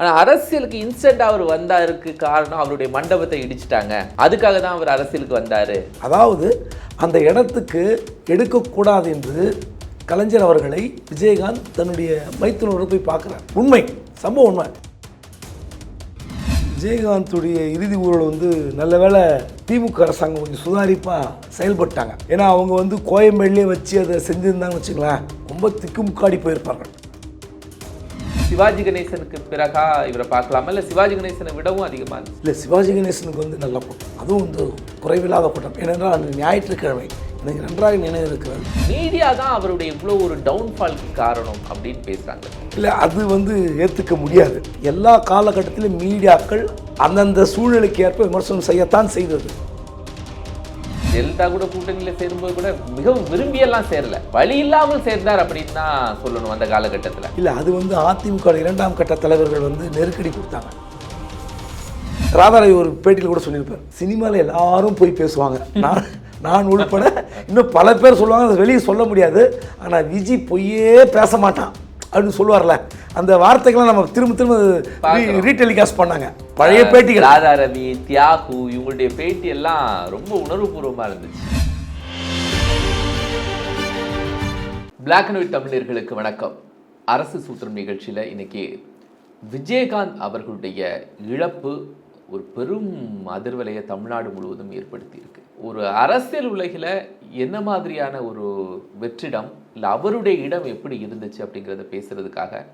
ஆனால் அரசியலுக்கு இன்ஸ்டண்ட்டாக அவர் வந்தாருக்கு காரணம் அவருடைய மண்டபத்தை இடிச்சிட்டாங்க. அதுக்காக தான் அவர் அரசியலுக்கு வந்தார். அதாவது அந்த இடத்துக்கு எடுக்கக்கூடாது என்று கலைஞர் அவர்களை விஜயகாந்த் தன்னுடைய மைத்துனோடு போய் பார்க்குறார். உண்மை. சம்பவம் உண்மை. விஜயகாந்துடைய இறுதி ஊழல் வந்து நல்ல வேளை திமுக அரசாங்கம் கொஞ்சம் சுதாரிப்பாக செயல்பட்டாங்க. ஏன்னா அவங்க வந்து கோயம்பேடுலேயே வச்சு அதை செஞ்சுருந்தாங்கன்னு வச்சுக்கலாம் ரொம்ப திக்குமுக்காடி போயிருப்பார்கள். சிவாஜி கணேசனுக்கு பிறகா இவரை பார்க்கலாமா? இல்லை சிவாஜி கணேசனை விடவும் அதிகமாக இருந்துச்சு? இல்லை சிவாஜி கணேசனுக்கு வந்து நல்ல கூட்டம் அதுவும் வந்து குறைவில்லாத கூட்டம் ஏனென்றால் அன்று ஞாயிற்றுக்கிழமை. எனக்கு நன்றாக நினைவு இருக்கிறது. மீடியா தான் அவருடைய இவ்வளோ ஒரு டவுன்ஃபால்க்கு காரணம் அப்படின்னு பேசுறாங்க. இல்லை அது வந்து ஏற்றுக்க முடியாது. எல்லா காலகட்டத்திலும் மீடியாக்கள் அந்தந்த சூழ்நிலைக்கு ஏற்ப விமர்சனம் செய்யத்தான் செய்தது. ஜெயலலிதா கூட கூட்டணியில் சேரும்போது கூட மிகவும் விரும்பியெல்லாம் சேரல. வழி இல்லாமல் சேர்ந்தார் அப்படின்னு தான் சொல்லணும் அந்த காலகட்டத்தில். இல்லை அது வந்து அதிமுக இரண்டாம் கட்ட தலைவர்கள் வந்து நெருக்கடி கொடுத்தாங்க. ராதாரவி ஒரு பேட்டியில் கூட சொல்லியிருப்பார் சினிமாவில் எல்லாரும் போய் பேசுவாங்க. நான் நான் உள்பட இன்னும் பல பேர் சொல்லுவாங்க அதை வெளியே சொல்ல முடியாது. ஆனால் விஜி பொய்யே பேச மாட்டான். அப்படின்னு சொல்லுவார்ல அந்த வார்த்தைகள்லாம் நம்ம திரும்ப திரும்ப. ரீடெலிகாஸ்ட் பண்ணாங்க. பழைய பேட்டிகள். ராதா ரவி தியாகு இவங்களுடைய பேட்டி எல்லாம் ரொம்ப உணர்வுபூர்வமா இருந்துச்சு. பிளாக் அண்ட் ஒயிட் தமிழர்களுக்கு வணக்கம். அரசு சூத்திரம் நிகழ்ச்சியில் இன்னைக்கு விஜயகாந்த் அவர்களுடைய இழப்பு ஒரு பெரும் அதிர்வலையை தமிழ்நாடு முழுவதும் ஏற்படுத்தியிருக்கு. ஒரு அரசியல் உலகில் என்ன மாதிரியான ஒரு வெற்றிடம் இல்லை அவருடைய இடம் எப்படி இருந்துச்சு அப்படிங்கிறத பேசுறதுக்காக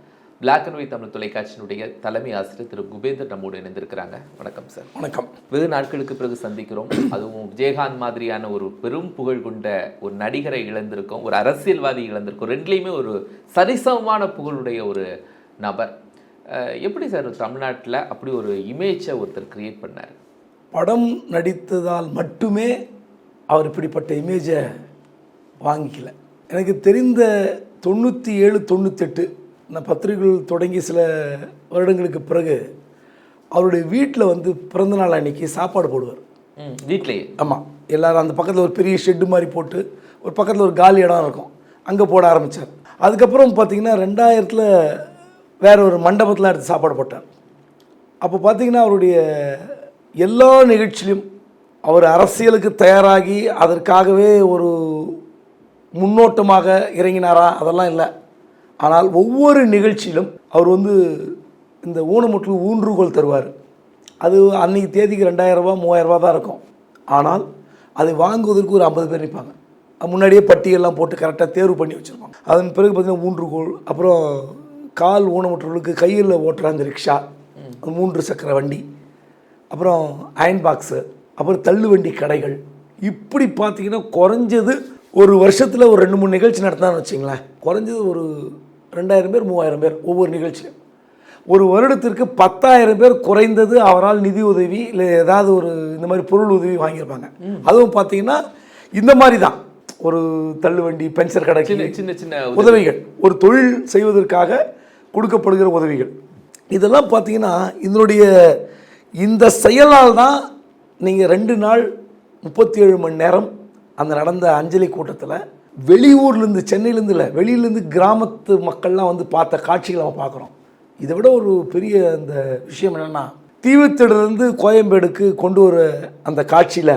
பிளாக் அண்ட் ஒயிட் தமிழ் தொலைக்காட்சியினுடைய தலைமை ஆசிரியர் திரு குபேந்தர் நம்மோடு இணைந்திருக்கிறாங்க. வணக்கம் சார் வணக்கம். வெகு நாட்களுக்கு பிறகு சந்திக்கிறோம். அதுவும் விஜயகாந்த் மாதிரியான ஒரு பெரும் புகழ் கொண்ட ஒரு நடிகரை இழந்திருக்கோம் ஒரு அரசியல்வாதி இழந்திருக்கோம். ரெண்டுலேயுமே ஒரு சரிசமமான புகழுடைய ஒரு நபர். எப்படி சார் தமிழ்நாட்டில் அப்படி ஒரு இமேஜை ஒருத்தர் கிரியேட் பண்ணார்? படம் நடித்ததால் மட்டுமே அவர் இப்படிப்பட்ட இமேஜை வாங்கிக்கல. எனக்கு தெரிந்த தொண்ணூற்றி ஏழு தொண்ணூத்தெட்டு நான் பத்திரிகைகள் தொடங்கி சில வருடங்களுக்கு பிறகு அவருடைய வீட்டில் வந்து பிறந்தநாள் அன்னைக்கு சாப்பாடு போடுவார். ம் வீட்லேயே. ஆமாம் எல்லாரும் அந்த பக்கத்தில் ஒரு பெரிய ஷெட்டு மாதிரி போட்டு ஒரு பக்கத்தில் ஒரு காலி இடம் இருக்கும். அங்கே போட ஆரம்பித்தார் அதுக்கப்புறம் பார்த்தீங்கன்னா ரெண்டாயிரத்தில் வேற ஒரு மண்டபத்தில் எடுத்து சாப்பாடு போட்டார். அப்போ பார்த்தீங்கன்னா அவருடைய எல்லா நிகழ்ச்சியிலும் அவர் அரசியலுக்கு தயாராகி அதற்காகவே ஒரு முன்னோட்டமாக இறங்கினாரா? அதெல்லாம் இல்லை. ஆனால் ஒவ்வொரு நிகழ்ச்சியிலும் அவர் வந்து இந்த ஊனமுற்று ஊன்றுகோல் தருவார். அது அன்னைக்கு தேதிக்கு ரெண்டாயிரம் ரூபா மூவாயிரம் தான் இருக்கும். ஆனால் அதை வாங்குவதற்கு ஒரு ஐம்பது பேர் நிற்பாங்க. முன்னாடியே பட்டியெல்லாம் போட்டு கரெக்டாக தேர்வு பண்ணி வச்சுருப்பாங்க. அதன் பிறகு பார்த்திங்கன்னா ஊன்றுகோல் அப்புறம் கால் ஊனமுற்றவர்களுக்கு கையில் ஓட்டுற அந்த ரிக்ஷா மூன்று சக்கர வண்டி அப்புறம் அயன் பாக்ஸு அப்புறம் தள்ளுவண்டி கடைகள். இப்படி பார்த்தீங்கன்னா குறைஞ்சது ஒரு வருஷத்தில் ஒரு ரெண்டு மூணு நிகழ்ச்சி நடத்தினான்னு வச்சிங்களேன். குறைஞ்சது ஒரு ரெண்டாயிரம் பேர் மூவாயிரம் பேர் ஒவ்வொரு நிகழ்ச்சியும் ஒரு வருடத்திற்கு பத்தாயிரம் பேர் குறைந்தது அவரால் நிதி உதவி இல்லை ஏதாவது ஒரு இந்த மாதிரி பொருள் உதவி வாங்கியிருப்பாங்க. அதுவும் பார்த்தீங்கன்னா இந்த மாதிரி தான். ஒரு தள்ளுவண்டி பென்சர் கடைக்கு சின்ன சின்ன உதவிகள். ஒரு தொழில் செய்வதற்காக கொடுக்கப்படுகிற உதவிகள். இதெல்லாம் பார்த்தீங்கன்னா இதனுடைய இந்த செயலால் தான் நீங்கள் ரெண்டு நாள் முப்பத்தி ஏழு மணி நேரம் அந்த நடந்த அஞ்சலி கூட்டத்தில் வெளியூர்லேருந்து சென்னையிலேருந்து இல்லை வெளியிலேருந்து கிராமத்து மக்கள்லாம் வந்து பார்த்த காட்சிகளை நம்ம பார்க்குறோம். இதை விட ஒரு பெரிய அந்த விஷயம் என்னென்னா தீவுத்திடலேருந்து கோயம்பேடுக்கு கொண்டு வர அந்த காட்சியில்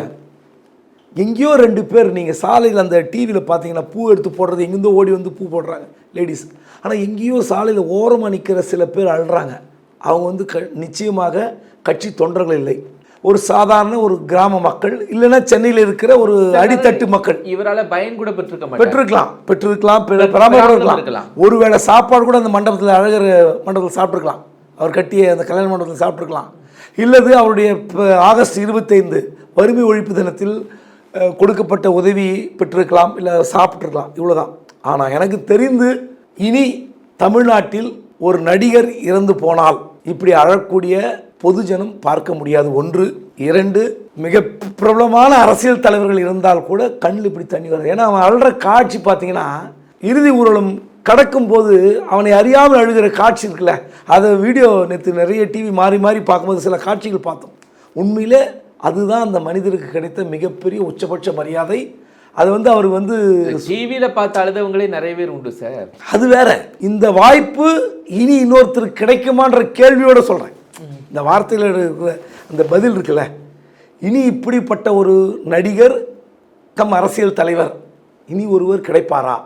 எங்கேயோ ரெண்டு பேர் நீங்கள் சாலையில் அந்த டிவியில் பார்த்தீங்கன்னா பூ எடுத்து போடுறது எங்கேருந்தோ ஓடி வந்து பூ போடுறாங்க லேடிஸ் ஆனால் எங்கேயோ சாலையில் ஓரமாக நிற்கிற சில பேர் அழுறாங்க. அவங்க வந்து க நிச்சயமாக கட்சி தொண்டர்கள் இல்லை. ஒரு சாதாரண ஒரு கிராம மக்கள் இல்லைன்னா சென்னையில் இருக்கிற ஒரு அடித்தட்டு மக்கள். இவரால பயன் கூட பெற்றிருக்க பெற்றிருக்கலாம் பெற்றிருக்கலாம் பெற- பெறாம கூட பெறாமலும் இருக்கலாம். இருக்கலாம். ஒருவேளை சாப்பாடு கூட அந்த மண்டபத்தில் அழகர் மண்டபத்தில் சாப்பிட்ருக்கலாம் அவர் கட்டிய அந்த கல்யாண மண்டபத்தில் சாப்பிட்ருக்கலாம் இல்லது அவருடைய ஆகஸ்ட் இருபத்தைந்து வறுமை ஒழிப்பு தினத்தில் கொடுக்கப்பட்ட உதவி பெற்றிருக்கலாம் இல்லை சாப்பிட்ருக்கலாம் இவ்வளோதான் ஆனால் எனக்கு தெரிந்து இனி தமிழ்நாட்டில் ஒரு நடிகர் இறந்து போனால் இப்படி அழக்கூடிய பொதுஜனம் பார்க்க முடியாது. ஒன்று. இரண்டு மிக பிரபலமான அரசியல் தலைவர்கள் இருந்தால் கூட கண்ணில் இப்படி தண்ணி வருது. ஏன்னா அவன் அழுற காட்சி பார்த்தீங்கன்னா இறுதி ஊர்வலம் கடக்கும் போது அவனை அறியாமல் அழுகிற காட்சி இருக்குல்ல அதை வீடியோ நேற்று நிறைய டிவி மாறி மாறி பார்க்கும்போது சில காட்சிகள் பார்த்தோம். உண்மையிலே அதுதான் அந்த மனிதருக்கு கிடைத்த மிகப்பெரிய உச்சபட்ச மரியாதை. அது வந்து அவர் வந்து டிவியில பார்த்த அழுதவங்களே நிறைய பேர் உண்டு சார் அது வேற. இந்த வாய்ப்பு இனி இன்னொருத்தருக்கு கிடைக்குமான்ற கேள்வியோட சொல்கிறேன் இந்த வார்த்தையில் இருக்கிற அந்த பதில் இருக்குல்ல. இனி இப்படிப்பட்ட ஒரு நடிகர் கம் அரசியல் தலைவர் இனி ஒருவர் கிடைப்பாரா?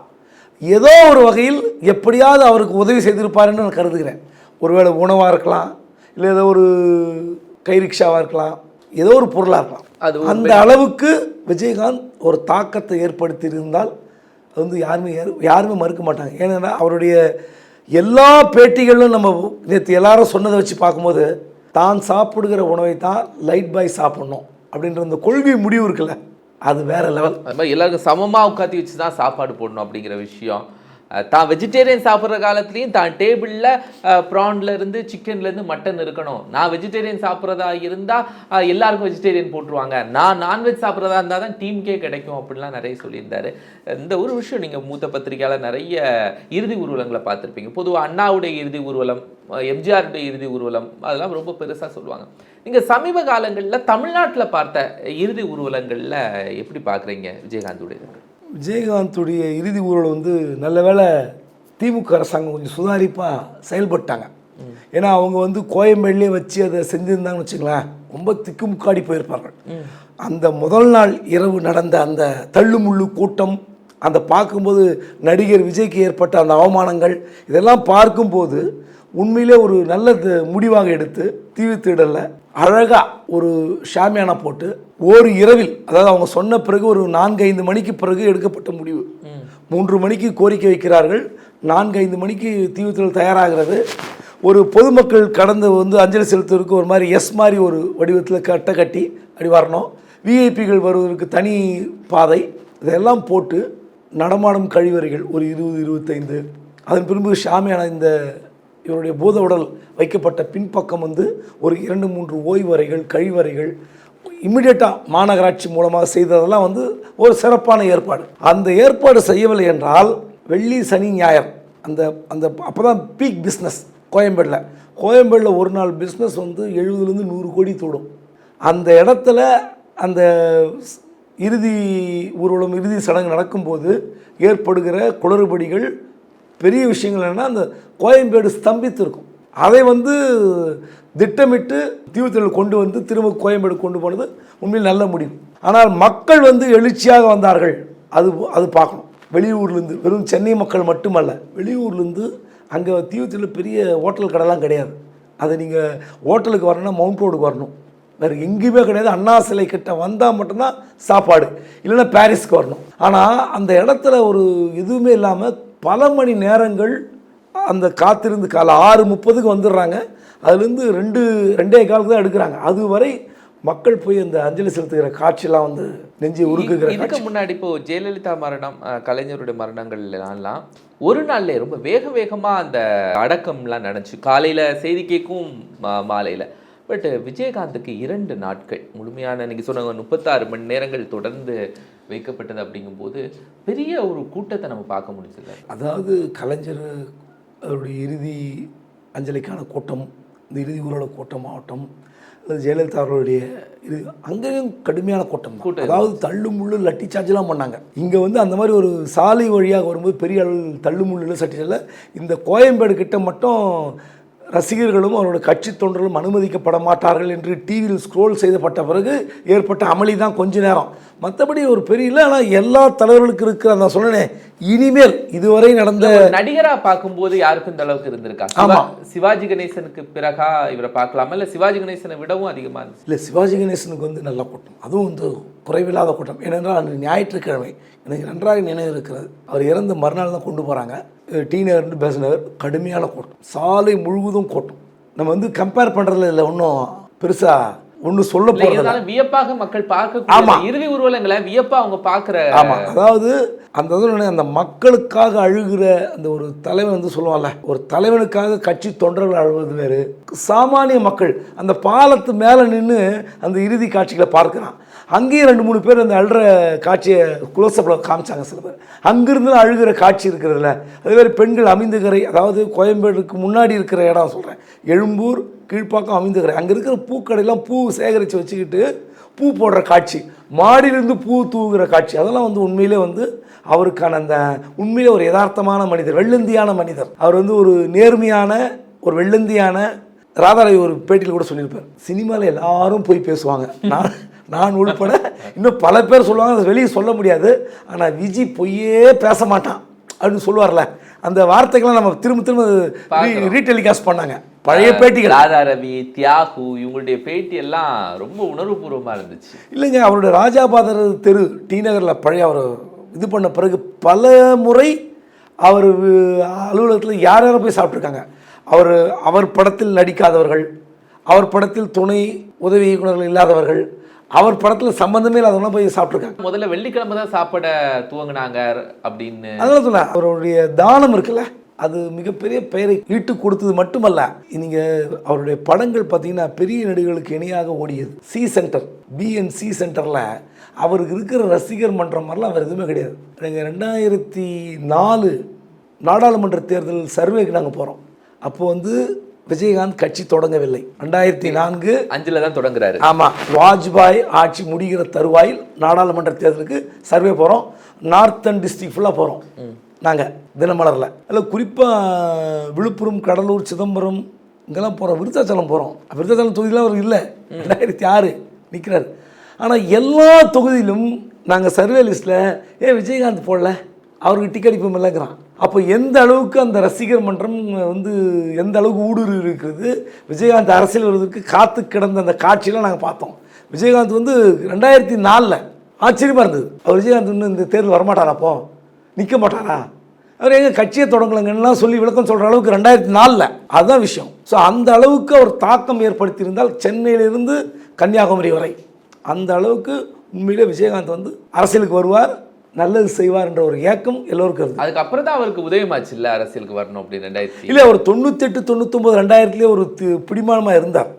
ஏதோ ஒரு வகையில் எப்படியாவது அவருக்கு உதவி செய்திருப்பாருன்னு நான் கருதுகிறேன். ஒருவேளை உணவாக இருக்கலாம் இல்லை ஏதோ ஒரு கை ரிக்ஷாவாக இருக்கலாம் ஏதோ ஒரு பொருளாக இருக்கலாம். அது அந்த அளவுக்கு விஜயகாந்த் ஒரு தாக்கத்தை ஏற்படுத்தியிருந்தால் அது வந்து யாருமே யாரு- யாருமே மறுக்க மாட்டாங்க. ஏன்னா அவருடைய எல்லா பேட்டிகளிலும் நம்ம நேற்று எல்லாரும் சொன்னதை வச்சு பார்க்கும்போது தான் சாப்பிடுகிற உணவை தான் லைட் பாய் சாப்பிடணும் அப்படின்ற அந்த கொள்கை முடிவு இருக்குல்ல. அது வேற லெவல். அது மாதிரி எல்லாருக்கும் சமமா உட்காத்தி வச்சு தான் சாப்பாடு போடணும் அப்படிங்கிற விஷயம். தான் வெஜிடேரியன் சாப்பிட்ற காலத்துலேயும் தான் டேபிளில் ப்ரான்லேருந்து சிக்கன்லேருந்து மட்டன் இருக்கணும். நான் வெஜிடேரியன் சாப்பிட்றதா இருந்தால் எல்லாருக்கும் வெஜிடேரியன் போட்டுருவாங்க. நான் நான்வெஜ் சாப்பிட்றதா இருந்தால் தான் டீமுக்கே கிடைக்கும் அப்படிலாம் நிறைய சொல்லியிருந்தாரு. இந்த ஒரு விஷயம் நீங்கள் மூத்த பத்திரிகையால் நிறைய இறுதி ஊர்வலங்களை பார்த்துருப்பீங்க. பொதுவாக அண்ணாவுடைய இறுதி ஊர்வலம் எம்ஜிஆருடைய இறுதி ஊர்வலம் அதெல்லாம் ரொம்ப பெருசாக சொல்லுவாங்க. நீங்கள் சமீப காலங்களில் தமிழ்நாட்டில் பார்த்த இறுதி ஊர்வலங்களில் எப்படி பார்க்குறீங்க விஜயகாந்துடைய விஜயகாந்துடைய இறுதி ஊழல் வந்து நல்ல வேளை திமுக அரசாங்கம் கொஞ்சம் சுதாரிப்பாக செயல்பட்டாங்க. ஏன்னா அவங்க வந்து கோயம்பேடுலேயே வச்சு அதை செஞ்சுருந்தாங்கன்னு வச்சுங்களேன் ரொம்ப திக்குமுக்காடி போயிருப்பார்கள். அந்த முதல் நாள் இரவு நடந்த அந்த தள்ளுமுள்ளு கூட்டம் அந்த பார்க்கும்போது நடிகர் விஜய்க்கு ஏற்பட்ட அந்த அவமானங்கள் இதெல்லாம் பார்க்கும்போது உண்மையிலே ஒரு நல்ல முடிவாக எடுத்து தீவு அழகாக ஒரு ஷாமியானா போட்டு ஒரு இரவில் அதாவது அவங்க சொன்ன பிறகு ஒரு நான்கு ஐந்து மணிக்கு பிறகு எடுக்கப்பட்ட முடிவு. மூன்று மணிக்கு கோரிக்கை வைக்கிறார்கள். நான்கு ஐந்து மணிக்கு தீவிரத்தில் தயாராகிறது. ஒரு பொதுமக்கள் கடந்து வந்து அஞ்சலி செலுத்துவதற்கு ஒரு மாதிரி எஸ் மாதிரி ஒரு வடிவத்தில் கட்டை கட்டி அப்படி வரணும். விஐபிகள் வருவதற்கு தனி பாதை. இதெல்லாம் போட்டு நடமாடும் கழிவறைகள் ஒரு இருபது இருபத்தைந்து. அதன் பின்பு ஷாமியான இந்த இவருடைய பூத உடல் வைக்கப்பட்ட பின்பக்கம் வந்து ஒரு இரண்டு மூன்று ஓய்வறைகள் கழிவறைகள் இம்மிடியட்டாக மாநகராட்சி மூலமாக செய்ததெல்லாம் வந்து ஒரு சிறப்பான ஏற்பாடு. அந்த ஏற்பாடு செய்யவில்லை என்றால் வெள்ளி சனி ஞாயிறு அந்த அந்த அப்போ தான் பீக் பிஸ்னஸ் கோயம்பேடில். கோயம்பேடில் ஒரு நாள் பிஸ்னஸ் வந்து எழுபதுலேருந்து நூறு கோடி தொடும். அந்த இடத்துல அந்த ஸ்- இறுதி ஊர்வலம் இறுதி சடங்கு நடக்கும்போது ஏற்படுகிற குளறுபடிகள் பெரிய விஷயங்கள் என்னென்னா அந்த கோயம்பேடு ஸ்தம்பித்து இருக்கும் அதை வந்து திட்டமிட்டு தீவுத்தொழில் கொண்டு வந்து திரும்ப கோயம்பேடு கொண்டு போனது உண்மையில் நல்ல முடிவு. ஆனால் மக்கள் வந்து எழுச்சியாக வந்தார்கள். அது அது பார்க்கணும். வெளியூர்லேருந்து வெறும் சென்னை மக்கள் மட்டுமல்ல வெளியூர்லேருந்து அங்கே தீவுத்தொழில் பெரிய ஹோட்டல் கடைலாம் கிடையாது. அதை நீங்கள் ஹோட்டலுக்கு வரணும்னா மவுண்ட் ரோடுக்கு வரணும். வேறு எங்கேயுமே கிடையாது. அண்ணா சிலை கிட்ட வந்தால் மட்டும்தான் சாப்பாடு. இல்லைன்னா பாரிஸ்க்கு வரணும். ஆனால் அந்த இடத்துல ஒரு எதுவுமே இல்லாமல் பல மணி நேரங்கள் அந்த காத்திருந்து காலை ஆறு முப்பதுக்கு வந்துடுறாங்க. அதுலேருந்து ரெண்டு ரெண்டே காலுக்கு தான் எடுக்கிறாங்க. அதுவரை மக்கள் போய் அந்த அஞ்சலி செலுத்துகிற காட்சியெல்லாம் வந்து நெஞ்சை உருக்குகிற இதுக்கு முன்னாடி இப்போ ஜெயலலிதா மரணம் கலைஞருடைய மரணங்கள்லாம் ஒரு நாள்ல ரொம்ப வேக வேகமா அந்த அடக்கம்லாம் நடந்துச்சு. காலையில செய்தி கேட்கும் மாலையில. பட் விஜயகாந்துக்கு இரண்டு நாட்கள். முழுமையான நீங்க சொன்ன முப்பத்தாறு மணி நேரங்கள் தொடர்ந்து வைக்கப்பட்டது அப்படிங்கும்போது பெரிய ஒரு கூட்டத்தை நம்ம பார்க்க முடிஞ்சது அதாவது கலைஞர் அவருடைய இறுதி அஞ்சலிக்கான கூட்டம் இந்த இறுதி ஊர்வல கூட்டம் ஆகட்டும் அல்லது ஜெயலலிதா அவர்களுடைய இது அங்கேயும் கடுமையான கூட்டம். கூட்டம் அதாவது தள்ளு முள்ளு லட்டி சார்ஜெலாம் பண்ணாங்க இங்கே வந்து அந்த மாதிரி ஒரு சாலை வழியாக வரும்போது பெரிய அளவில் தள்ளு முள்ளில் சட்டி இந்த கோயம்பேடு கிட்ட மட்டும் ரசிகர்களும் அவரோட கட்சி தொண்டர்களும் அனுமதிக்கப்பட மாட்டார்கள் என்று டிவியில் ஸ்க்ரோல் செய்யப்பட்ட பிறகு ஏற்பட்ட அமளி தான் கொஞ்ச நேரம். மற்றபடி ஒரு பெரிய இல்லை ஆனால் எல்லா தலைவர்களுக்கு இருக்கிற நான் சொன்னேனே இனிமேல் இதுவரை நடந்த ஒரு நடிகரா பார்க்கும்போது யாருக்கும் இந்த அளவுக்கு இருந்திருக்கா? சிவா- ஆமா. சிவாஜி கணேசனுக்கு பிறகா இவரை பார்க்கலாமா? இல்ல சிவாஜி கணேசனை விடவும் அதிகமா இருந்துச்சு? இல்லை சிவாஜி கணேசனுக்கு வந்து நல்ல கூட்டம். அதுவும் வந்து குறைவில்லாத கூட்டம். ஏனென்றால் அன்று ஞாயிற்றுக்கிழமை எனக்கு நன்றாக நினைவு இருக்கிறது அவர் இறந்த மறுநாள் தான் கொண்டு போகிறாங்க டி நகர்னு பேச நகர் கடுமையான கூட்டம் சாலை முழுவதும் கூட்டம் நம்ம வந்து கம்பேர் பண்ணுறதுல இல்லை ஒன்றும் பெருசாக ஒன்றும் சொல்ல இல்ல, போகிறது இருந்தாலும் வியப்பாக மக்கள். பார்க்க இறுதி ஊர்வலங்களை வியப்பா அவங்க பாக்குற ஆமாம் அதாவது அந்த அந்த மக்களுக்காக அழுகிற அந்த ஒரு தலைவன் வந்து சொல்லுவான்ல ஒரு தலைவனுக்காக கட்சி தொண்டர்கள் அழுவது வேறு. சாமானிய மக்கள் அந்த பாலத்து மேலே நின்று அந்த இறுதி காட்சிகளை பார்க்குறான். அங்கேயும் ரெண்டு மூணு பேர் அந்த அழுற காட்சியை குளோசப்பில் காமிச்சாங்க சில பேர். அங்கிருந்து அழுகிற காட்சி இருக்கிறதுல. அதே மாதிரி பெண்கள் அமைந்துகரை அதாவது கோயம்பேடுக்கு முன்னாடி இருக்கிற இடம் சொல்கிறேன் எழும்பூர் கீழ்ப்பாக்கம் அமைந்துகரை அங்கே இருக்கிற பூக்கடையெல்லாம் பூ சேகரித்து வச்சுக்கிட்டு பூ போடுற காட்சி. மாடியிலிருந்து பூ தூவுகிற காட்சி. அதெல்லாம் வந்து உண்மையிலே வந்து அவருக்கான அந்த உண்மையிலே ஒரு யதார்த்தமான மனிதர் வெள்ளந்தியான மனிதர். அவர் வந்து ஒரு நேர்மையான ஒரு வெள்ளந்தியான ராதாரவி ஒரு பேட்டியில் கூட சொல்லியிருப்பார். சினிமாவில் எல்லாரும் போய் பேசுவாங்க. நான் நான் உள்பட இன்னும் பல பேர் சொல்லுவாங்க அதை வெளியே சொல்ல முடியாது. ஆனால் விஜி பொய்யே பேச மாட்டான். அப்படின்னு சொல்லுவார்ல. அந்த வார்த்தைகள்லாம் நம்ம திரும்ப திரும்ப. ரீடெலிகாஸ்ட் பண்ணாங்க. பழைய பேட்டிகள். ராதா ரவி தியாகு இவங்களுடைய பேட்டி எல்லாம் ரொம்ப உணர்வுபூர்வமா இருந்துச்சு. இல்லைங்க அவருடைய ராஜாபாதர் தெரு டி நகரில் பழைய அவர் இது பண்ண பிறகு பல முறை அவர் அலுவலகத்தில் யார் யாரும் போய் சாப்பிட்ருக்காங்க அவர் அவர் படத்தில் நடிக்காதவர்கள் அவர் படத்தில் துணை உதவி இயக்குனர்கள் இல்லாதவர்கள் அவர் படத்தில் சம்பந்தமே இல்லாதவங்களாம் போய் சாப்பிட்ருக்காங்க முதல்ல வெள்ளிக்கிழமை தான் சாப்பிட துவங்கினாங்க அப்படின்னு. அதெல்லாம் சொல்ல அவருடைய தானம் இருக்குல்ல அது மிகப்பெரிய பெயரை ஈட்டு கொடுத்தது மட்டுமல்ல நீங்கள் அவருடைய படங்கள் பார்த்தீங்கன்னா பெரிய நடிகர்களுக்கு இணையாக ஓடியது. சி சென்டர் பிஎன் சி சென்டரில் அவருக்கு இருக்கிற ரசிகர் மன்றம் மாதிரிலாம் வேறு எதுவுமே கிடையாது. நாங்கள் ரெண்டாயிரத்தி நாலு நாடாளுமன்ற தேர்தல் சர்வேக்கு நாங்கள் போகிறோம் அப்போ வந்து விஜயகாந்த் கட்சி தொடங்கவில்லை. ரெண்டாயிரத்தி நான்கு அஞ்சுல தான் தொடங்குறாரு. ஆமாம் வாஜ்பாய் ஆட்சி முடிகிற தருவாயில் நாடாளுமன்ற தேர்தலுக்கு சர்வே போகிறோம் நார்த்தன் டிஸ்ட்ரிக்ட் ஃபுல்லாக போகிறோம் நாங்கள் தினமலரில். அதில் குறிப்பாக விழுப்புரம் கடலூர் சிதம்பரம் இங்கெல்லாம் போகிறோம் விருத்தாச்சலம் போகிறோம் விருத்தாச்சலம் தொகுதியில் அவர் இல்லை. ரெண்டாயிரத்தி ஆறு நிற்கிறார் ஆனால் எல்லா தொகுதியிலும் நாங்கள் சர்வே லிஸ்ட்டில் ஏன் விஜயகாந்த் போடல. அவருக்கு டிக்கெட் இப்போ இல்லைங்கிறான் அப்போ எந்த அளவுக்கு அந்த ரசிகர் மன்றம் வந்து எந்த அளவுக்கு ஊடுருவி இருக்கிறது? விஜயகாந்த் அரசியல் வருவதற்கு காத்து கிடந்த அந்த காட்சியெலாம் நாங்கள் பார்த்தோம். விஜயகாந்த் வந்து ரெண்டாயிரத்தி நாலில் ஆச்சரியமாக இருந்தது. அவர் விஜயகாந்த் இன்னும் இந்த தேர்தல் வரமாட்டாரா அப்போ? நிற்க மாட்டாரா? அவர் எங்கள் கட்சியை தொடங்கலங்கலாம் சொல்லி விளக்கம் சொல்கிற அளவுக்கு ரெண்டாயிரத்தி நாலில் அதுதான் விஷயம். ஸோ அந்த அளவுக்கு அவர் தாக்கம் ஏற்படுத்தியிருந்தால் சென்னையிலிருந்து கன்னியாகுமரி வரை. அந்த அளவுக்கு உண்மையிலே விஜயகாந்த் வந்து அரசியலுக்கு வருவார். நல்லது செய்வார் என்ற ஒரு ஏக்கம் எல்லோருக்கும் இருந்தது. அதுக்கப்புறம் தான் அவருக்கு உதயமாச்சு இல்ல அரசியலுக்கு வரணும் அப்படின்னு ரெண்டாயிரத்தி இல்லை அவர் தொண்ணூத்தெட்டு தொண்ணூத்தொம்பது ரெண்டாயிரத்துலேயே ஒரு பிடிமானமாக இருந்தார்.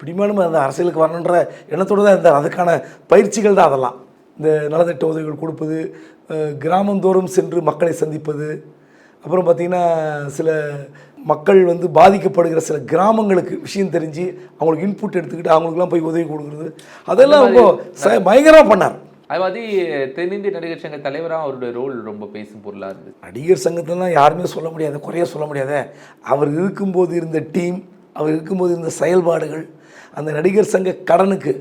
பிடிமானமாக இருந்தார். அரசியலுக்கு வரணுன்ற எண்ணத்தோடு தான் இருந்தார். அதுக்கான பயிற்சிகள் தான் அதெல்லாம். இந்த நலத்திட்ட உதவிகள் கொடுப்பது கிராமந்தோறும் சென்று மக்களை சந்திப்பது அப்புறம் பார்த்திங்கன்னா சில மக்கள் வந்து பாதிக்கப்படுகிற சில கிராமங்களுக்கு விஷயம் தெரிஞ்சு அவங்களுக்கு இன்புட் எடுத்துக்கிட்டு அவங்களுக்குலாம் போய் உதவி கொடுக்குறது. அதெல்லாம் ரொம்ப பயங்கரமாக பண்ணார். அது மாதிரி தென்னிந்திய நடிகர் சங்க தலைவராக அவருடைய ரோல் ரொம்ப பேசும் பொருளா இருந்துச்சு நடிகர் சங்கத்திலாம் யாருமே சொல்ல முடியாது குறைய சொல்ல முடியாதே. அவர் இருக்கும்போது இருந்த டீம் அவர் இருக்கும்போது இருந்த செயல்பாடுகள் அந்த நடிகர் சங்க கடனுக்கு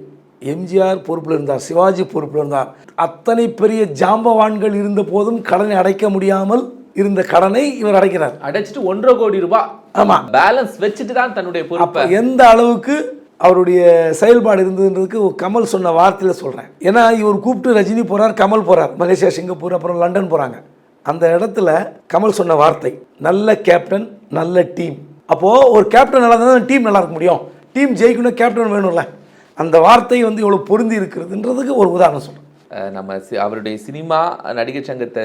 எம்ஜிஆர் பொறுப்பில் இருந்தார் சிவாஜி பொறுப்பில் இருந்தார். அத்தனை பெரிய ஜாம்பவான்கள் இருந்த போதும் கடனை அடைக்க முடியாமல் இருந்த கடனை இவர் அடைக்கிறார். அடைச்சிட்டு ஒன்றரை கோடி ரூபாய் ஆமாம் பேலன்ஸ் வச்சுட்டு தான் தன்னுடைய பொறுப்பை எந்த அளவுக்கு அவருடைய செயல்பாடு இருந்ததுன்றதுக்கு கமல் சொன்ன வார்த்தையில் சொல்கிறேன் ஏன்னா இவர் கூப்பிட்டு ரஜினி போகிறார் கமல் போகிறார் மலேசியா சிங்கப்பூர் அப்புறம் லண்டன் போகிறாங்க அந்த இடத்துல கமல் சொன்ன வார்த்தை நல்ல கேப்டன் நல்ல டீம் அப்போது ஒரு கேப்டன் நல்லா இருந்தால் டீம் நல்லா இருக்க முடியும். டீம் ஜெயிக்கணும் கேப்டன் வேணும்ல. அந்த வார்த்தை வந்து இவ்வளோ பொருந்தி இருக்கிறதுன்றதுக்கு ஒரு உதாரணம் சொல்கிறேன் நம்ம சி- அவருடைய சினிமா நடிகர் சங்கத்தை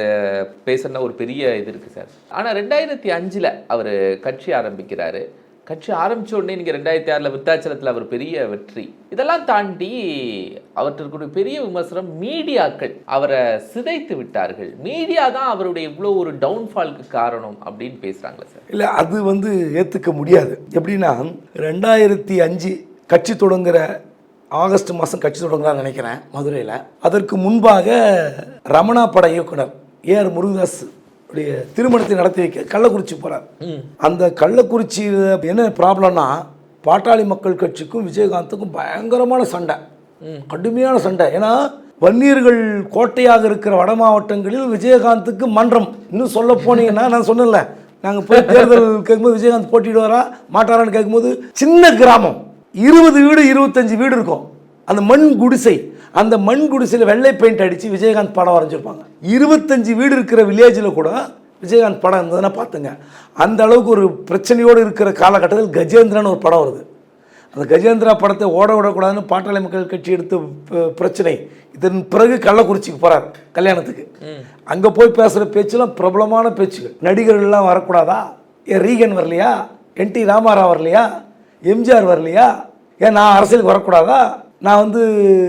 பேசுறதுல ஒரு பெரிய இது இருக்குது சார். ஆனால் ரெண்டாயிரத்தி அஞ்சில் அவர் கட்சி ஆரம்பிக்கிறாரு. கட்சி ஆரம்பித்த உடனே நீங்கள் ரெண்டாயிரத்தி ஆறில் விருத்தாச்சலத்தில் அவர் பெரிய வெற்றி. இதெல்லாம் தாண்டி அவற்றிற்குரிய பெரிய விமர்சனம் மீடியாக்கள் அவரை சிதைத்து விட்டார்கள். மீடியா தான் அவருடைய இவ்வளோ ஒரு டவுன்ஃபால்க்கு காரணம் அப்படின்னு பேசுகிறாங்களே சார். இல்லை அது வந்து ஏற்றுக்க முடியாது. எப்படின்னா ரெண்டாயிரத்தி அஞ்சு கட்சி தொடங்குற ஆகஸ்ட் மாதம் கட்சி தொடங்குறான்னு நினைக்கிறேன் மதுரையில். அதற்கு முன்பாக ரமணா பட இயக்குனர் ஏஆர் முருகதாஸ் உடைய திருமணத்தை நடத்தி வைக்க கள்ளக்குறிச்சி போகிறார் அந்த கள்ளக்குறிச்சியில் என்ன ப்ராப்ளம்னா பாட்டாளி மக்கள் கட்சிக்கும் விஜயகாந்துக்கும் பயங்கரமான சண்டை. கடுமையான சண்டை. ஏன்னா வன்னியர்கள் கோட்டையாக இருக்கிற வட மாவட்டங்களில் விஜயகாந்துக்கு மன்றம். இன்னும் சொல்ல போனீங்கன்னா நான் சொன்னேன்ல நாங்கள் போய் தேர்தல் கேட்கும்போது விஜயகாந்த் போட்டிடுவாரா மாட்டாரான்னு கேட்கும்போது சின்ன கிராமம். இருபது வீடு இருபத்தஞ்சி வீடு இருக்கும். அந்த மண் குடிசை. அந்த மண் குடிசையில் வெள்ளை பெயிண்ட் அடித்து விஜயகாந்த் படம் வரைஞ்சிருப்பாங்க. இருபத்தஞ்சு வீடு இருக்கிற வில்லேஜில் கூட விஜயகாந்த் படம் இருந்ததுன்னா பார்த்துங்க. அந்த அளவுக்கு ஒரு பிரச்சனையோடு இருக்கிற காலகட்டத்தில் கஜேந்திரன் ஒரு படம் வருது. அந்த கஜேந்திரா படத்தை ஓட விடக்கூடாதுன்னு பாட்டாளி மக்கள் கட்சி எடுத்த பிரச்சனை. இதன் பிறகு கள்ளக்குறிச்சிக்கு போகிறார் கல்யாணத்துக்கு. அங்கே போய் பேசுகிற பேச்செல்லாம் பிரபலமான பேச்சுகள். நடிகர்கள்லாம் வரக்கூடாதா? ஏன் ரீகன் வரலையா? என் டி ராமாராவ் வரலையா? எம்ஜிஆர் வரலையா? ஏன் நான் அரசியலுக்கு வரக்கூடாதா? நான் வந்து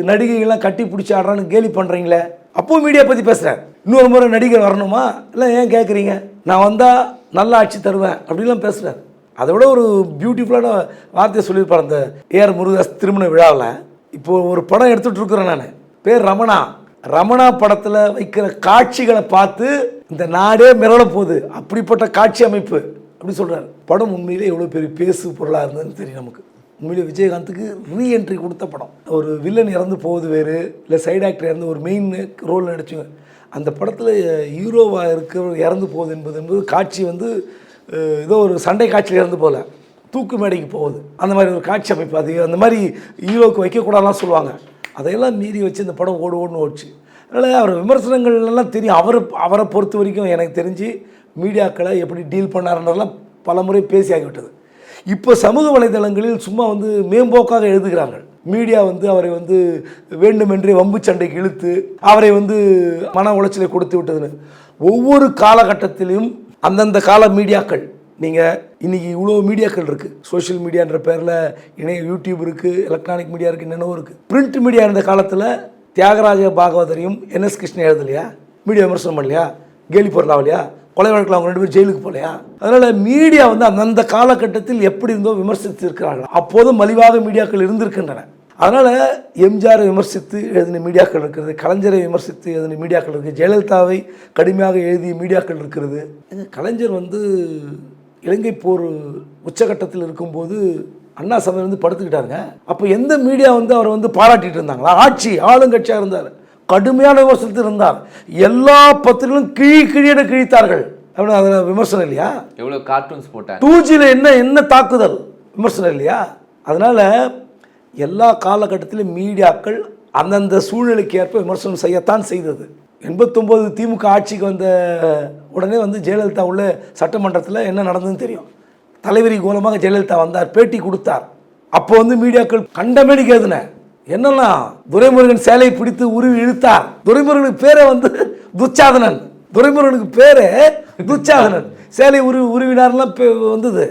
நடிகைகள்லாம் கட்டி பிடிச்சி ஆடுறான்னு கேலி பண்ணுறீங்களே அப்போ மீடியா பற்றி பேசுகிறேன் இன்னொரு முறை நடிகர் வரணுமா? இல்லை ஏன் கேட்குறீங்க நான் வந்தால் நல்ல ஆட்சி தருவேன் அப்படிலாம் பேசுகிறேன் அதை விட ஒரு பியூட்டிஃபுல்லான வார்த்தையை சொல்லியிருப்பார் அந்த ஏஆர் முருகாஸ் திருமண விழாவில். இப்போது ஒரு படம் எடுத்துகிட்ருக்குறேன் இருக்கிறேன் நான். பேர் ரமணா. ரமணா படத்தில் வைக்கிற காட்சிகளை பார்த்து இந்த நாடே மிரள போகுது. அப்படிப்பட்ட காட்சி அமைப்பு அப்படின்னு சொல்கிறார் படம் உண்மையிலே எவ்வளோ பெரிய பேசு பொருளாக இருந்ததுன்னு தெரியும் நமக்கு. உண்மையிலே விஜயகாந்துக்கு ரீஎன்ட்ரி கொடுத்த படம். ஒரு வில்லன் இறந்து போகுது வேறு இல்லை சைடு ஆக்டர் இறந்து ஒரு மெயின் ரோல் நடிச்சுங்க அந்த படத்தில் ஹீரோவாக இருக்கிறவர் இறந்து போகுது என்பது என்பது காட்சி வந்து ஏதோ ஒரு சண்டை காட்சியில் இறந்து போகல. தூக்கு மேடைக்கு போகுது. அந்த மாதிரி ஒரு காட்சி அமைப்பு அது அந்த மாதிரி ஹீரோவுக்கு வைக்கக்கூடாதுலாம் சொல்லுவாங்க. அதையெல்லாம் மீறி வச்சு இந்த படம் ஓடு ஓடுன்னு ஓடிச்சு. அதனால் அவர் விமர்சனங்கள் எல்லாம் தெரியும். அவர் அவரை பொறுத்த வரைக்கும் எனக்கு தெரிஞ்சு மீடியாக்களை எப்படி டீல் பண்ணாருன்றதெல்லாம் பல முறை பேசியாகிவிட்டது இப்போ சமூக வலைதளங்களில் சும்மா வந்து மேம்போக்காக எழுதுகிறார்கள். மீடியா வந்து அவரை வந்து வேண்டுமென்றே வம்பு சண்டைக்கு இழுத்து அவரை வந்து மன உளைச்சலை கொடுத்து விட்டதுன்னு. ஒவ்வொரு காலகட்டத்திலும் அந்தந்த கால மீடியாக்கள் நீங்கள் இன்றைக்கி இவ்வளோ மீடியாக்கள் இருக்குது சோஷியல் மீடியான்ற பேரில் இணைய யூடியூப் இருக்குது எலக்ட்ரானிக் மீடியா இருக்குது என்னென்னவோ இருக்குது பிரிண்ட் மீடியா இருந்த காலத்தில் தியாகராஜ பாகவதரையும் என்எஸ் கிருஷ்ணன் எழுதலையா? மீடியா விமர்சனம் பண்ணலையா? கேலி பொருளாவலையா கொலை வழக்கில் அவங்க ரெண்டு பேரும் ஜெயிலுக்கு போகலையா? அதனால் மீடியா வந்து அந்தந்த காலகட்டத்தில் எப்படி இருந்தோ விமர்சித்து இருக்கிறார்கள் அப்போதும் மலிவாக மீடியாக்கள் இருந்திருக்கின்றன. அதனால் எம்ஜிஆரை விமர்சித்து எழுதின மீடியாக்கள் இருக்கிறது கலைஞரை விமர்சித்து எழுதின மீடியாக்கள் இருக்குது ஜெயலலிதாவை கடுமையாக எழுதிய மீடியாக்கள் இருக்கிறது எங்க கலைஞர் வந்து இலங்கை போர் உச்சகட்டத்தில் இருக்கும்போது அண்ணா சபை வந்து படுத்துக்கிட்டாருங்க. அப்போ எந்த மீடியா வந்து அவரை வந்து பாராட்டிகிட்டு இருந்தாங்களா? ஆட்சி ஆளுங்கட்சியாக இருந்தார். கடுமையான விமர்சனத்தில் இருந்தார். எல்லா பத்திரிகளும் கிழி கிழியென கிழித்தார்கள். அப்படின்னு அதில் விமர்சனம் இல்லையா? எவ்வளோ கார்ட்டூன்ஸ் போட்டாங்க டூ ஜியில் என்ன என்ன தாக்குதல்? விமர்சனம் இல்லையா? அதனால் எல்லா காலகட்டத்திலும் மீடியாக்கள் அந்தந்த சூழ்நிலைக்கு ஏற்ப விமர்சனம் செய்யத்தான் செய்தது. எண்பத்தொம்போது திமுக ஆட்சிக்கு வந்த உடனே வந்து ஜெயலலிதா உள்ள சட்டமன்றத்தில் என்ன நடந்ததுன்னு தெரியும். தலைவரி கோலமாக ஜெயலலிதா வந்தார் பேட்டி கொடுத்தார். அப்போ வந்து மீடியாக்கள் கண்டமேடிக்கு எழுதுன என்னெல்லாம் துரைமுருகன் சேலையை பிடித்து உருவி இழுத்தார். துரைமுருகனுக்கு பேரே வந்து துச்சாதனன். துரைமுருகனுக்கு பேரே துச்சாதனன். சேலை உருவி உருவினார்லாம் வந்தது.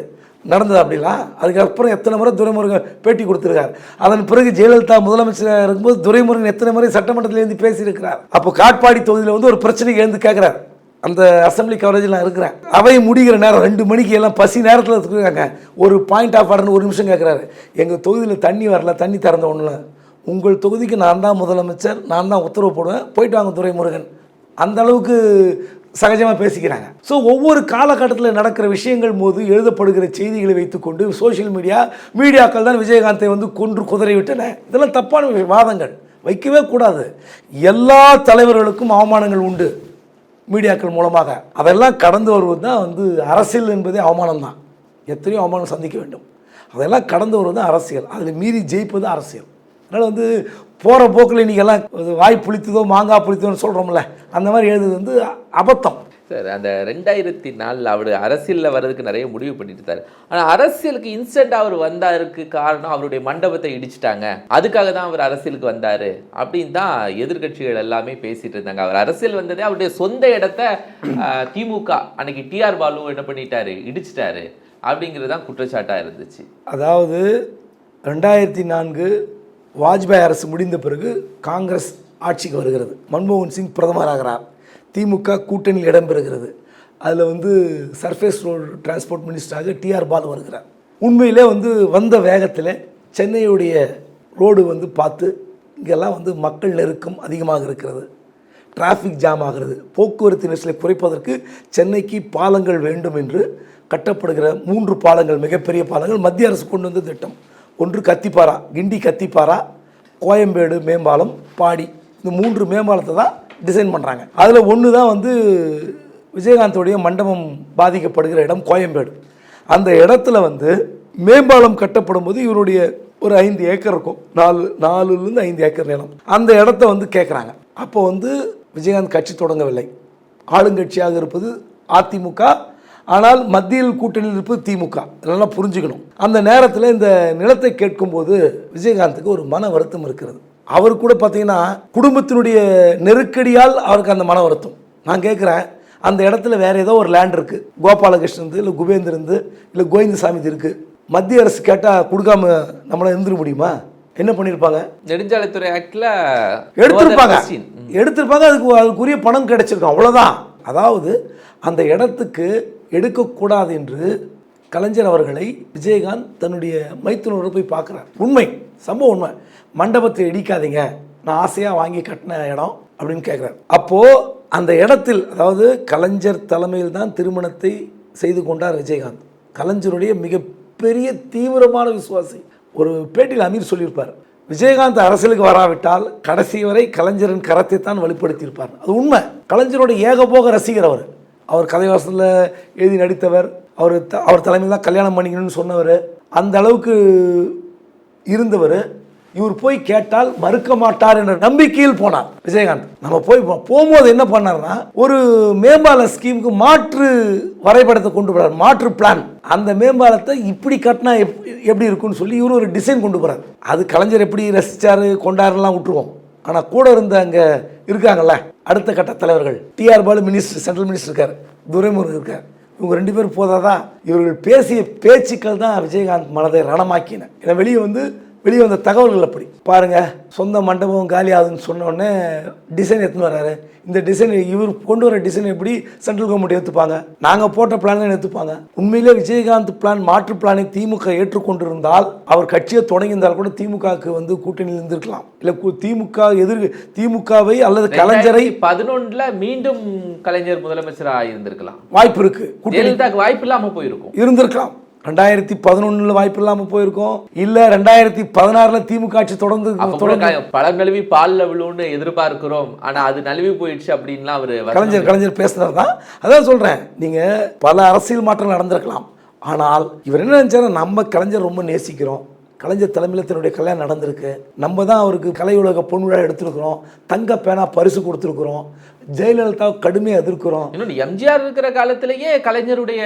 நடந்தது அப்படிலாம் அதுக்கப்புறம் எத்தனை முறை துரைமுருகன் பேட்டி கொடுத்துருக்கார். அதன் பிறகு ஜெயலலிதா முதலமைச்சராக இருக்கும்போது துரைமுருகன் எத்தனை முறை சட்டமன்றத்தில் இருந்து பேசியிருக்கிறார். அப்போ காட்பாடி தொகுதியில் வந்து ஒரு பிரச்சனைக்கு எழுந்து கேட்குறார். அந்த அசம்பிளி கவரேஜில் நான் இருக்கிறேன். அவை முடிகிற நேரம் ரெண்டு மணிக்கு எல்லாம் பசி நேரத்தில் இருக்காங்க ஒரு பாயிண்ட் ஆஃப் ஆர்டர்னு ஒரு நிமிஷம் கேட்குறாரு. எங்கள் தொகுதியில் தண்ணி வரல தண்ணி திறந்த ஒன்றுலாம் உங்கள் தொகுதிக்கு நான் தான் முதலமைச்சர் நான் தான் உத்தரவு போடுவேன். போயிட்டு வாங்க துரைமுருகன். அந்த அளவுக்கு சகஜமாக பேசிக்கிறாங்க. ஸோ ஒவ்வொரு காலகட்டத்தில் நடக்கிற விஷயங்கள் போது எழுதப்படுகிற செய்திகளை வைத்துக்கொண்டு சோஷியல் மீடியா மீடியாக்கள் தான் விஜயகாந்தை வந்து கொன்று குதறி விட்டன இதெல்லாம் தப்பான வாதங்கள். வைக்கவே கூடாது. எல்லா தலைவர்களுக்கும் அவமானங்கள் உண்டு மீடியாக்கள் மூலமாக. அதெல்லாம் கடந்து வருவது தான் வந்து அரசியல் என்பதே அவமானம் தான். எத்தனையோ அவமானம் சந்திக்க வேண்டும். அதெல்லாம் கடந்து வருவது தான் அரசியல். அதில் மீறி ஜெயிப்பது அரசியல். அதனால் வந்து போகிற போக்கில் இன்றைக்கெல்லாம் வாய் புளித்ததோ மாங்காய் புளித்ததோன்னு சொல்கிறோம்ல அந்த மாதிரி எழுதுறது வந்து அபத்தம். சார் அந்த ரெண்டாயிரத்தி நாலில் அவர் அரசியலில் வர்றதுக்கு நிறைய முடிவு பண்ணிட்டு ஆனால் அரசியலுக்கு இன்ஸ்டன்ட் அவர் வந்தாருக்கு காரணம் அவருடைய மண்டபத்தை இடிச்சிட்டாங்க. அதுக்காக தான் அவர் அரசியலுக்கு வந்தாரு அப்படின்னு தான் எதிர்க்கட்சிகள் எல்லாமே பேசிட்டு இருந்தாங்க. அவர் அரசியல் வந்ததே அவருடைய சொந்த இடத்த திமுக அன்னைக்கு டிஆர் பாலு என்ன பண்ணிட்டாரு? இடிச்சிட்டாரு. அப்படிங்கிறது தான் குற்றச்சாட்டாக இருந்துச்சு. அதாவது ரெண்டாயிரத்தி நான்கு வாஜ்பாய் அரசு முடிந்த பிறகு காங்கிரஸ் ஆட்சிக்கு வருகிறது. மன்மோகன் சிங் பிரதமராகிறார். திமுக கூட்டணியில் இடம்பெறுகிறது. அதில் வந்து சர்ஃபேஸ் ரோடு டிரான்ஸ்போர்ட் மினிஸ்டராக டிஆர் பாலு வருகிறார். உண்மையிலே வந்து வந்த வேகத்தில் சென்னையுடைய ரோடு வந்து பார்த்து இங்கெல்லாம் வந்து மக்கள் நெருக்கம் அதிகமாக இருக்கிறது. டிராஃபிக் ஜாம் ஆகிறது. போக்குவரத்து நெரிசலை குறைப்பதற்கு சென்னைக்கு பாலங்கள் வேண்டும் என்று கட்டப்படுகிற மூன்று பாலங்கள் மிகப்பெரிய பாலங்கள் மத்திய அரசு கொண்டு வந்த திட்டம். ஒன்று கத்திப்பாரா? கிண்டி கத்திப்பாரா? கோயம்பேடு மேம்பாலம் பாடி. இந்த மூன்று மேம்பாலத்தை தான் டிசைன் பண்ணுறாங்க அதில் ஒன்று தான் வந்து விஜயகாந்தோடைய மண்டபம் பாதிக்கப்படுகிற இடம் கோயம்பேடு. அந்த இடத்துல வந்து மேம்பாலம் கட்டப்படும் போது இவருடைய ஒரு ஐந்து ஏக்கர் இருக்கும். நாலு நாலுலேருந்து ஐந்து ஏக்கர் நிலம். அந்த இடத்த வந்து கேட்குறாங்க அப்போ வந்து விஜயகாந்த் கட்சி தொடங்கவில்லை. ஆளுங்கட்சியாக இருப்பது அதிமுக ஆனால் மத்தியில் கூட்டணியில் இருப்பது திமுக. இதெல்லாம் புரிஞ்சுக்கணும். அந்த நேரத்தில் இந்த நிலத்தை கேட்கும்போது விஜயகாந்துக்கு ஒரு மன வருத்தம் இருக்கிறது. அவர் கூட பார்த்தீங்கன்னா குடும்பத்தினுடைய நெருக்கடியால் அவருக்கு அந்த மன வருத்தம். நான் கேட்குறேன் அந்த இடத்துல வேற ஏதோ ஒரு லேண்ட் இருக்கு. கோபாலகிருஷ்ணன் இருந்து இல்லை குபேந்தர் இருந்து இல்லை கோவிந்தசாமி இருக்கு. மத்திய அரசு கேட்டால் கொடுக்காம நம்மளால இருந்துட முடியுமா? என்ன பண்ணியிருப்பாங்க நெடுஞ்சாலைத்துறை ஆக்டில் எடுத்திருப்பாங்க. எடுத்திருப்பாங்க அதுக்கு அதுக்குரிய பணம் கிடைச்சிருக்கும். அவ்வளோதான் அதாவது அந்த இடத்துக்கு எடுக்கக்கூடாது என்று கலைஞர் அவர்களை விஜயகாந்த் தன்னுடைய மைத்துனரோடு போய் பார்க்குறார். உண்மை சம்பவம் உண்மை. மண்டபத்தை இடிக்காதீங்க. நான் ஆசையாக வாங்கி கட்டின இடம் அப்படின்னு கேட்குறாரு. அப்போது அந்த இடத்தில் அதாவது கலைஞர் தலைமையில் தான் திருமணத்தை செய்து கொண்டார் விஜயகாந்த். கலைஞருடைய மிகப்பெரிய தீவிரமான விசுவாசி. ஒரு பேட்டியில் அமீர் சொல்லியிருப்பார் விஜயகாந்த் அரசியலுக்கு வராவிட்டால் கடைசி வரை கலைஞரின் கரத்தை தான் வெளிப்படுத்தியிருப்பார் அது உண்மை. கலைஞருடைய ஏகபோக ரசிகர் அவர். அவர் கதைவாசலில் எழுதி நடித்தவர். அவர் த அவர் தலைமையில் தான் கல்யாணம் பண்ணிக்கணும்னு சொன்னவர். அந்த அளவுக்கு இருந்தவர். இவர் போய் கேட்டால் மறுக்க மாட்டார் என்ற நம்பிக்கையில் போனார். விஜயகாந்த் நம்ம போய் போகும்போது என்ன பண்ணார்னா ஒரு மேம்பால ஸ்கீமுக்கு மாற்று வரைபடத்தை கொண்டு போறார். மாற்று பிளான் அந்த மேம்பாலத்தை இப்படி கட்டினா எப் எப்படி இருக்கும்னு சொல்லி இவர் ஒரு டிசைன் கொண்டு போகிறார் அது கலைஞர் எப்படி ரசிச்சாரு கொண்டாருலாம் விட்டுருவோம். ஆனால் கூட இருந்த அங்கே இருக்காங்கல்ல? அடுத்த கட்ட தலைவர்கள். TR Baalu minister central minister இருக்கார். துரைமுருகன் இருக்கார். இவங்க ரெண்டு பேரும் போதாதான் இவர்கள் பேசிய பேச்சுக்கள் தான் விஜயகாந்த் மனதை ரணமாக்கின. ஏன்னா வெளியே வந்து வெளியே வந்த தகவல்கள் அப்படி. பாருங்க சொந்த மண்டபம் காலி ஆகுதுன்னு சொன்ன உடனே டிசைன் எடுத்துன்னு வராரு இந்த டிசைன் இவர் கொண்டு வர டிசைன் எப்படி சென்ட்ரல் கவர்மெண்ட் ஏற்றுப்பாங்க நாங்கள் போட்ட பிளான் ஏற்றுப்பாங்க உண்மையிலே விஜயகாந்த் பிளான் மாற்று பிளானை திமுக ஏற்றுக்கொண்டிருந்தால் அவர் கட்சியை தொடங்கியிருந்தால் கூட திமுகவுக்கு வந்து கூட்டணியில் இருந்திருக்கலாம். இல்லை திமுக எதிர் திமுகவை அல்லது கலைஞரை பதினொன்றுல மீண்டும் கலைஞர் முதலமைச்சரா இருந்திருக்கலாம். வாய்ப்பு இருக்கு. வாய்ப்பு இல்லாம போயிருக்கும். இருந்திருக்கலாம். ரெண்டாயிரத்தி பதினொன்றில் வாய்ப்பு இல்லாமல் போயிருக்கோம். இல்லை ரெண்டாயிரத்தி பதினாறில் திமுக ஆட்சி தொடர்ந்து பழம் நழுவி பால்ல விழுன்னு எதிர்பார்க்கிறோம். ஆனா அது நழுவி போயிடுச்சு அப்படின்லாம் அவரு கலைஞர் கலைஞர் பேசுனது தான். அதான் சொல்கிறேன் நீங்கள் பல அரசியல் மாற்றம் நடந்திருக்கலாம். ஆனால் இவர் என்ன நினச்சாரு? நம்ம கலைஞர் ரொம்ப நேசிக்கிறோம். கலைஞர் தலைமையில் தன்னுடைய கல்யாணம் நடந்திருக்கு. நம்ம தான் அவருக்கு கலை உலக பொன் விழா எடுத்திருக்கிறோம். தங்க பேனா பரிசு கொடுத்துருக்குறோம். ஜெயலலிதா கடுமையாக எதிர்க்கிறோம். எம்ஜிஆர் இருக்கிற காலத்திலேயே கலைஞருடைய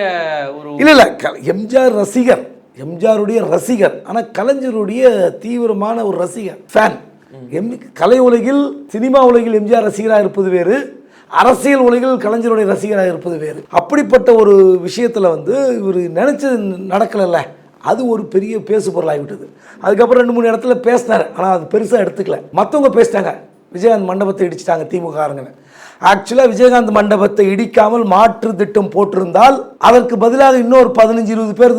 ஒரு இல்லை இல்லை எம்ஜிஆர் ரசிகர். எம்ஜிஆருடைய ரசிகர். ஆனால் கலைஞருடைய தீவிரமான ஒரு ரசிகர் ஃபேன் எம் கலை உலகில் சினிமா உலகில் எம்ஜிஆர் ரசிகராக இருப்பது வேறு. அரசியல் உலகில் கலைஞருடைய ரசிகராக இருப்பது வேறு. அப்படிப்பட்ட ஒரு விஷயத்தில் வந்து இவர் நினச்சது நடக்கலைல்ல. அது ஒரு பெரிய பேசு பொருளாகிவிட்டது. அதுக்கப்புறம் ரெண்டு மூணு இடத்துல பேசினார். ஆனால் அது பெருசாக எடுத்துக்கல. மற்றவங்க பேசிட்டாங்க. விஜயகாந்த் மண்டபத்தை இடிச்சிட்டாங்க திமுககாரங்கன்னு ஆக்சுவலாக விஜயகாந்த் மண்டபத்தை இடிக்காமல் மாற்று திட்டம் போட்டிருந்தால் அதற்கு பதிலாக இன்னொரு பதினஞ்சு இருபது பேர்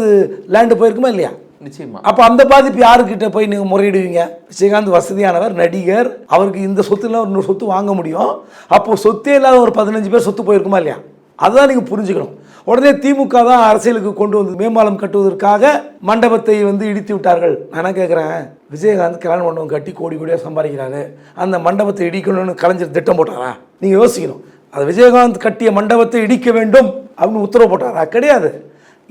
லேண்டு போயிருக்குமா இல்லையா? நிச்சயமா. அப்போ அந்த பாதிப்பு யாருக்கிட்ட போய் நீங்கள் முறையிடுவீங்க? விஜயகாந்த் வசதியானவர் நடிகர். அவருக்கு இந்த சொத்துல இன்னொரு சொத்து வாங்க முடியும். அப்போ சொத்தே இல்லாத ஒரு பதினஞ்சு பேர் சொத்து போயிருக்குமா இல்லையா? அதுதான் நீங்கள் புரிஞ்சுக்கணும். உடனே திமுக தான் அரசியலுக்கு கொண்டு வந்து மேம்பாலம் கட்டுவதற்காக மண்டபத்தை வந்து இடித்து விட்டார்கள். நான் கேட்குறேன் விஜயகாந்த் கல்யாண மண்டபம் கட்டி கோடி கோடியாக சம்பாதிக்கிறாரு. அந்த மண்டபத்தை இடிக்கணும்னு கலைஞர் திட்டம் போட்டாரா? நீங்கள் யோசிக்கணும். அது விஜயகாந்த் கட்டிய மண்டபத்தை இடிக்க வேண்டும் அப்படின்னு உத்தரவு போட்டாரா? கிடையாது.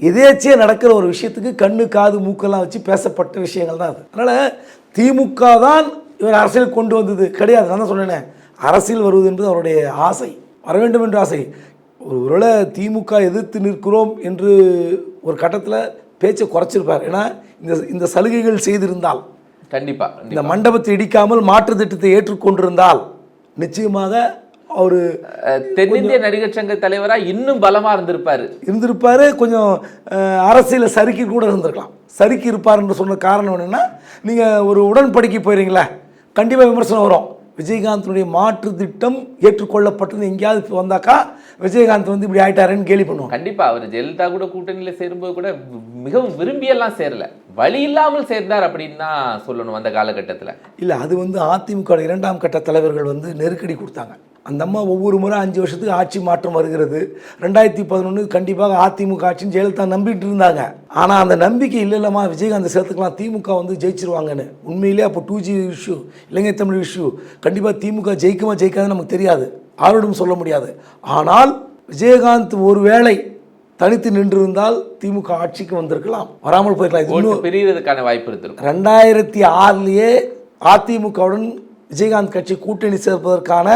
எதேச்சியாக நடக்கிற ஒரு விஷயத்துக்கு கண்ணு காது மூக்கெல்லாம் வச்சு பேசப்பட்ட விஷயங்கள் தான் அது. அதனால் திமுக தான் இவர் அரசியல் கொண்டு வந்தது. கிடையாது. நான் தான் சொன்னேனே. அரசியல் வருவது என்பது அவருடைய ஆசை. வர வேண்டும் என்ற ஆசை. ஒரு ஒருவேளை திமுக எதிர்த்து நிற்கிறோம் என்று ஒரு கட்டத்தில் பேச்சை குறைச்சிருப்பார். ஏன்னா இந்த இந்த சலுகைகள் செய்திருந்தால் கண்டிப்பா இந்த மண்டபத்தை இடிக்காமல் மாற்று திட்டத்தை ஏற்றுக்கொண்டிருந்தால் நிச்சயமாக அவர் தென்னிந்திய நடிகர் சங்க தலைவரா இன்னும் பலமா இருந்திருப்பாரு. இருந்திருப்பாரு கொஞ்சம் அரசியல சறுக்கி கூட இருந்திருக்கலாம். சறுக்கி இருப்பாருன்னு சொன்ன காரணம் என்னென்னா நீங்கள் ஒரு உடன்படிக்கை போயிடுறீங்களே கண்டிப்பாக விமர்சனம் வரும். விஜயகாந்தினுடைய மாற்று திட்டம் ஏற்றுக்கொள்ளப்பட்டது. எங்கேயாவது வந்தாக்கா விஜயகாந்த் வந்து இப்படி ஆயிட்டாருன்னு கேலி பண்ணுவோம் கண்டிப்பா அவர் ஜெயலலிதா கூட கூட்டணியில சேரும்போது கூட மிகவும் விரும்பியெல்லாம் சேரல. வழி இல்லாமல் சேர்ந்தார் அப்படின்னு தான் சொல்லணும் அந்த காலகட்டத்துல. இல்லை அது வந்து அதிமுக இரண்டாம் கட்ட தலைவர்கள் வந்து நெருக்கடி கொடுத்தாங்க. அந்த அம்மா ஒவ்வொரு முறை அஞ்சு வருஷத்துக்கு ஆட்சி மாற்றம் வருகிறது. ரெண்டாயிரத்தி பதினொன்று கண்டிப்பாக அதிமுக ஆட்சின்னு ஜெயலலிதா நம்பிட்டு இருந்தாங்க. ஆனால் அந்த நம்பிக்கை இல்லை இல்லைம்மா விஜயகாந்த் சேர்த்துக்கலாம் திமுக வந்து ஜெயிச்சிருவாங்கன்னு. உண்மையிலே அப்போ two G issue Ilangai Tamil issue கண்டிப்பாக திமுக ஜெயிக்குமா ஜெயிக்காதுன்னு நமக்கு தெரியாது. ஆரோடும் சொல்ல முடியாது. ஆனால் விஜயகாந்த் ஒருவேளை தனித்து நின்றிருந்தால் திமுக ஆட்சிக்கு வந்திருக்கலாம். வராமல் போயிருக்கலாம். பிரியறதுக்கான வாய்ப்பு இருந்திருக்கும். ரெண்டாயிரத்தி ஆறுலேயே அதிமுகவுடன் விஜயகாந்த் கட்சி கூட்டணி சேர்ப்பதற்கான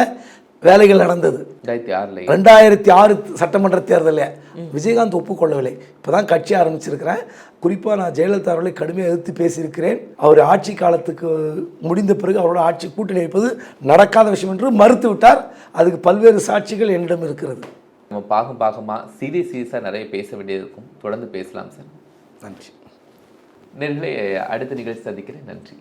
வேலைகள் நடந்தது. ரெண்டாயிரத்தி ஆறுல ரெண்டாயிரத்தி ஆறு சட்டமன்ற தேர்தலில். விஜயகாந்த் ஒப்புக்கொள்ளவில்லை. இப்போ தான் கட்சி ஆரம்பிச்சிருக்கிறேன். குறிப்பாக நான் ஜெயலலிதா அவர்களை கடுமையாக எதிர்த்து பேசியிருக்கிறேன். அவர் ஆட்சி காலத்துக்கு முடிந்த பிறகு அவரோட ஆட்சி கூட்டணி வைப்பது நடக்காத விஷயம் என்று மறுத்து விட்டார் அதுக்கு பல்வேறு சாட்சிகள் என்னிடம் இருக்கிறது. நம்ம பாகம் பாகமா சீரியஸ் சீரியஸாக நிறைய பேச வேண்டியது இருக்கும் தொடர்ந்து பேசலாம் சார் நன்றி. நேர்களே அடுத்த நிகழ்ச்சி சந்திக்கிறேன். நன்றி.